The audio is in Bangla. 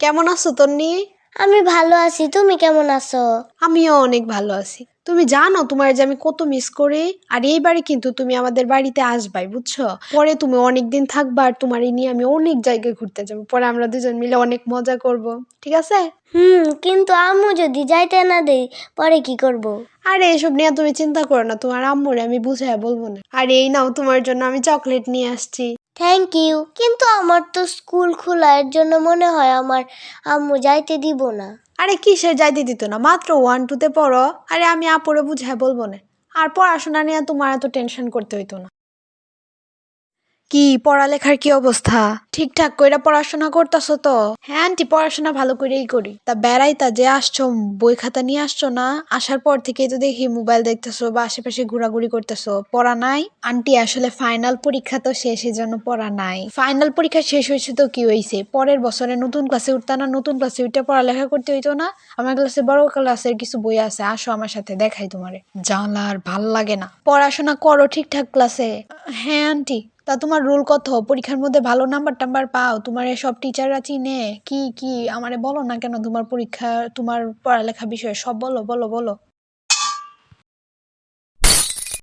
কেমন আছো তন্নি? আমি ভালো আছি তুমি কেমন আছো? আমিও অনেক ভালো আছি। তুমি জানো তোমার যে আমি কত মিস করি? আর এইবারে কিন্তু তুমি আমাদের বাড়িতে আসবাই বুঝছ? পরে তুমি অনেক দিন থাকবা আর তোমার এই নিয়ে আমি অনেক জায়গায় ঘুরতে যাব। পরে আমরা দুজন মিলে অনেক মজা করব ঠিক আছে? হুম কিন্তু আম্মু যদি যাইতে না দেই পরে কি করব। আরে এসব নিয়ে তুমি চিন্তা করো না তোমার আম্মুরে আমি বুঝাই বলব না। আর এই নাও তোমার জন্য আমি চকলেট নিয়ে আসছি। থ্যাংক ইউ কিন্তু আমার তো স্কুল খোলার জন্য মনে হয় আমার আম্মু যাইতে দিব না। আরে কিসের যাইতে দিত না? মাত্র ওয়ান টুতে পড়ো। আরে আমি আপুরে বুঝাই বলব না। আর পড়াশোনা নিয়ে তোমার এত টেনশন করতে হইতো না। কি, পড়ালেখার কি অবস্থা? ঠিকঠাক কইরা পড়াশোনা করতেছো তো? হ্যাঁ আন্টি, পড়াশোনা ভালো করেই করি। তা বেড়াইতা যে আসছো, বই খাতা নিয়ে আসছো না? আসার পর থেকেই তো দেখি মোবাইল দেখতেছো বা আশেপাশে ঘোরাঘুরি করতেছো। পড়া নাই? আন্টি, আসলে ফাইনাল পরীক্ষা তো শেষ, এই জন্য পড়া নাই। ফাইনাল পরীক্ষা শেষ হয়েছে তো কি হয়েছে পরের বছরে নতুন ক্লাসে উঠতা না? নতুন ক্লাসে উঠে পড়ালেখা করতে হইতো না? আমার ক্লাসে বড় ক্লাসের কিছু বই আছে, আসো আমার সাথে, দেখাই তোমারে। জানলা আর ভালো লাগে না। পড়াশোনা করো ঠিকঠাক ক্লাসে হ্যাঁ আন্টি তা তোমার রোল কত? পরীক্ষার মধ্যে ভালো নাম্বার টাম্বার পাও? তোমার সব টিচাররা চিনে? কি কি? আমারে বলো না কেন তোমার পরীক্ষা, তোমার পড়ালেখা বিষয়ে? সব বলো বলো বলো।